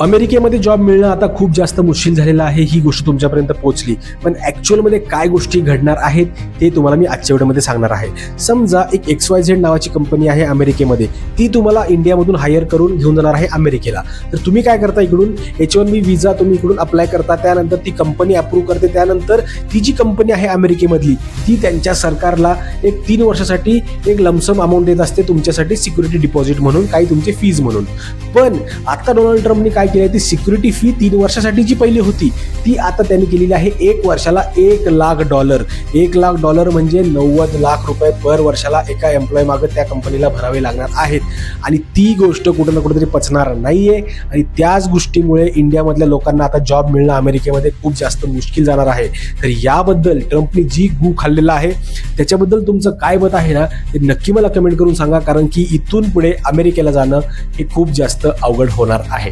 अमेरिकेमध्ये जॉब मिळणं आता खूप जास्त मुश्किल झालेलं आहे ही गोष्ट तुमच्यापर्यंत पोहोचली. पण ॲक्च्युअलमध्ये काय गोष्टी घडणार आहेत ते तुम्हाला मी आजच्या व्हिडिओमध्ये सांगणार आहे. समजा एक एक्स वाय झेड नावाची कंपनी आहे अमेरिकेमध्ये ती तुम्हाला इंडियामधून हायर करून घेऊन जाणार आहे अमेरिकेला. तर तुम्ही काय करता इकडून? एच वन बी विजा तुम्ही इकडून अप्लाय करता त्यानंतर ती कंपनी अप्रूव्ह करते त्यानंतर ती जी कंपनी आहे अमेरिकेमधली ती त्यांच्या सरकारला एक तीन वर्षासाठी एक लमसम अमाऊंट देत असते तुमच्यासाठी सिक्युरिटी डिपॉझिट म्हणून काही तुमचे फीज म्हणून. पण आता डोनाल्ड ट्रम्पनी काय केलं ती सिक्युरिटी फी तीन वर्षासाठी जी पहिली होती ती आता त्यांनी केलेली आहे एक वर्षाला एक लाख डॉलर एक लाख डॉलर म्हणजे नव्वद लाख रुपये पर वर्षाला एका एम्प्लॉय मागं त्या कंपनीला भरावे लागणार आहेत. आणि ती गोष्ट कुठं ना कुठेतरी पचणार नाहीये. आणि त्याच गोष्टीमुळे इंडियामधल्या लोकांना आता जॉब मिळणं अमेरिकेमध्ये खूप जास्त मुश्किल जाणार आहे. तर याबद्दल ट्रम्पने जी गू खाल्लेला आहे त्याच्याबद्दल तुमचं काय मत आहे ना ते नक्की मला कमेंट करून सांगा. कारण की इथून पुढे अमेरिकेला जाणं हे खूप जास्त अवघड होणार आहे.